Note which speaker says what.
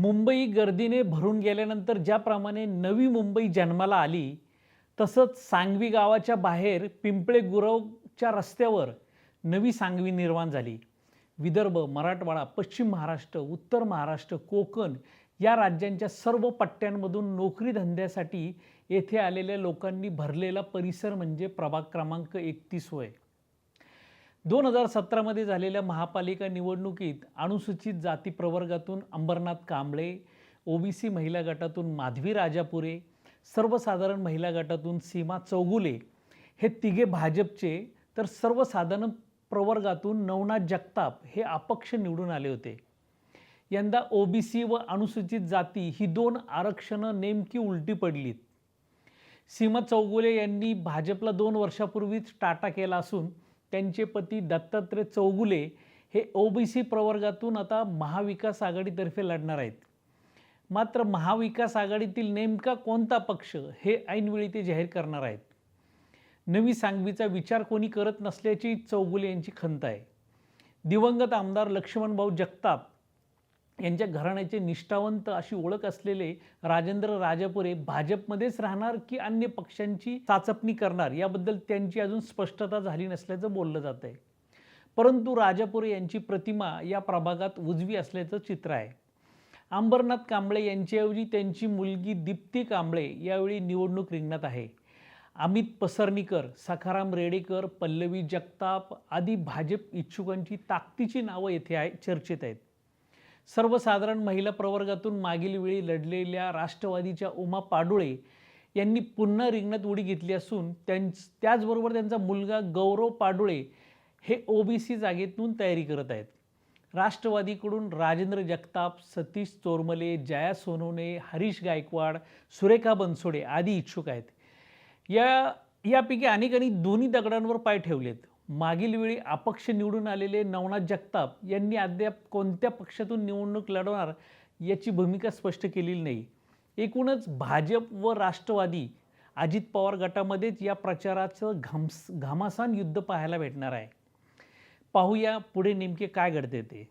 Speaker 1: मुंबई गर्दीने भरून गेल्यानंतर ज्याप्रमाणे नवी मुंबई जन्माला आली तसंच सांगवी गावाच्या बाहेर पिंपळे गुरवच्या रस्त्यावर नवी सांगवी निर्माण झाली. विदर्भ मराठवाडा पश्चिम महाराष्ट्र उत्तर महाराष्ट्र कोकण या राज्यांच्या सर्व पट्ट्यांमधून नोकरी धंद्यासाठी येथे आलेल्या लोकांनी भरलेला परिसर म्हणजे प्रभाग क्रमांक एकतीस होय. दोन हजार सतरामध्ये झालेल्या महापालिका निवडणुकीत अनुसूचित जाती प्रवर्गातून अंबरनाथ कांबळे ओबीसी महिला गटातून माधवी राजापुरे सर्वसाधारण महिला गटातून सीमा चौगुले हे तिघे भाजपचे तर सर्वसाधारण प्रवर्गातून नवनाथ जगताप हे अपक्ष निवडून आले होते. यंदा ओबीसी व अनुसूचित जाती ही दोन आरक्षणं नेमकी उलटी पडलीत. सीमा चौगुले यांनी भाजपला दोन वर्षापूर्वीच टाटा केला असून त्यांचे पती दत्तात्रय चौगुले हे ओबीसी प्रवर्गातून आता महाविकास आघाडीतर्फे लढणार आहेत. मात्र महाविकास आघाडीतील नेमका कोणता पक्ष हे ऐनवेळी ते जाहीर करणार आहेत. नवी सांगवीचा विचार कोणी करत नसल्याची चौगुले यांची खंत आहे. दिवंगत आमदार लक्ष्मणभाऊ जगताप यांच्या घराण्याचे निष्ठावंत अशी ओळख असलेले राजेंद्र राजापुरे भाजपमध्येच राहणार की अन्य पक्षांची चाचपणी करणार? याबद्दल त्यांची अजून स्पष्टता झाली नसल्याचं बोललं जात आहे परंतु राजापुरे यांची प्रतिमा या प्रभागात उजवी असल्याचं चित्र आहे. अंबरनाथ कांबळे यांच्याऐवजी त्यांची मुलगी दीप्ती कांबळे यावेळी निवडणूक रिंगणात आहे. अमित पसर्णीकर सखाराम रेडेकर पल्लवी जगताप आदी भाजप इच्छुकांची ताकदीची नावं येथे आहे चर्चेत आहेत. सर्वसाधारण महिला प्रवर्गातून मागील वेळी लढलेल्या राष्ट्रवादीच्या उमा पाडुळे यांनी पुन्हा रिंगणात उडी घेतली असून त्यां त्याचबरोबर त्यांचा मुलगा गौरव पाडुळे हे ओबीसी जागेतून तयारी करत आहेत. राष्ट्रवादीकडून राजेंद्र जगताप सतीश चोरमले जया सोनवणे हरीश गायकवाड सुरेखा बनसोडे आदी इच्छुक आहेत. या यापैकी अनेकांनी दोन्ही दगडांवर पाय ठेवलेत. मागील वेळी अपक्ष निवडून आलेले नवनाथ जगताप यांनी अद्याप कोणत्या पक्षातून निवडणूक लढवणार याची भूमिका स्पष्ट केलेली नाही. एकूणच भाजप व राष्ट्रवादी अजित पवार गटामध्येच या प्रचाराचं घामस घमासान युद्ध पाहायला भेटणार आहे. पाहूया पुढे नेमके काय घडते ते.